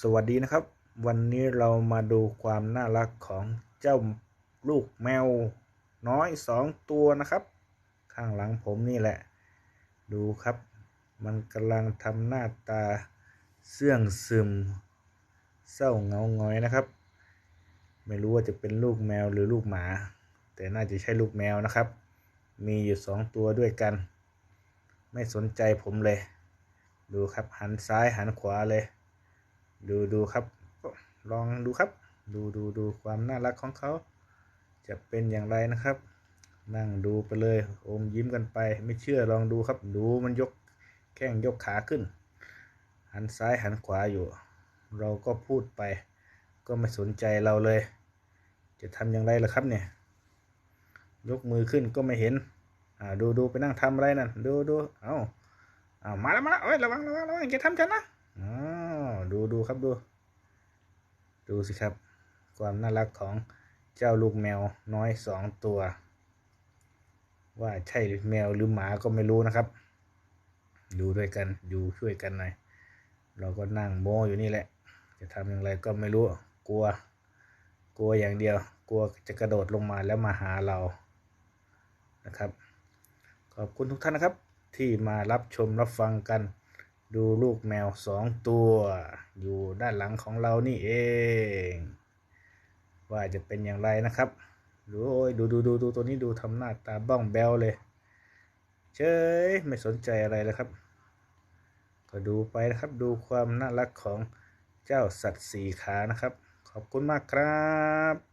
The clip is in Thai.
สวัสดีนะครับ วันนี้เรามาดูความน่ารักของเจ้าลูกแมวน้อยสองตัวนะครับ ข้างหลังผมนี่แหละ ดูครับ มันกำลังทำหน้าตาเสื่องซึม เศร้าเงาหงอยนะครับ ไม่รู้ว่าจะเป็นลูกแมวหรือลูกหมา แต่น่าจะใช่ลูกแมวนะครับ มีอยู่สองตัวด้วยกัน ไม่สนใจผมเลย ดูครับหันซ้ายหันขวาเลย ดูดูครับลองดูครับ ดูดูดูความน่ารักของเขา จะเป็นอย่างไรนะครับ นั่งดูไปเลยอมยิ้มกันไป ไม่เชื่อลองดูครับ ดูมันยกแข้งยกขาขึ้น หันซ้ายหันขวาอยู่ เราก็พูดไป ก็ไม่สนใจเราเลย จะทำอย่างไรล่ะครับเนี่ย ยกมือขึ้นก็ไม่เห็นอ่าดูดูไปนั่งทำอะไรนั่นดูดูเอ้าอ้าวมาแล้วมาแล้วเอ้ยระวังระวังระวังอย่าทำฉันนะ ดูดูครับดู ดูสิครับ ความน่ารักของเจ้าลูกแมวน้อยสองตัว ว่าใช่แมวหรือหมาก็ไม่รู้นะครับ ดูด้วยกันดูช่วยกันหน่อยเราก็นั่งโมอยู่นี่แหละ จะทำอย่างไรก็ไม่รู้กลัว กลัวอย่างเดียว กลัวจะกระโดดลงมาแล้วมาหาเรานะครับ ขอบคุณทุกท่านนะครับ ที่มารับชมรับฟังกัน ดูลูกแมวสองตัว อยู่ด้านหลังของเรานี่เอง ว่าจะเป็นอย่างไรนะครับดูโอ้ยดูดูดูดูตัวนี้ดูทำหน้าตาบ้องแบวเลย เฉยไม่สนใจอะไรเลยครับ ก็ดูไปนะครับดูความน่ารักของเจ้าสัตว์สี่ขานะครับ ขอบคุณมากครับ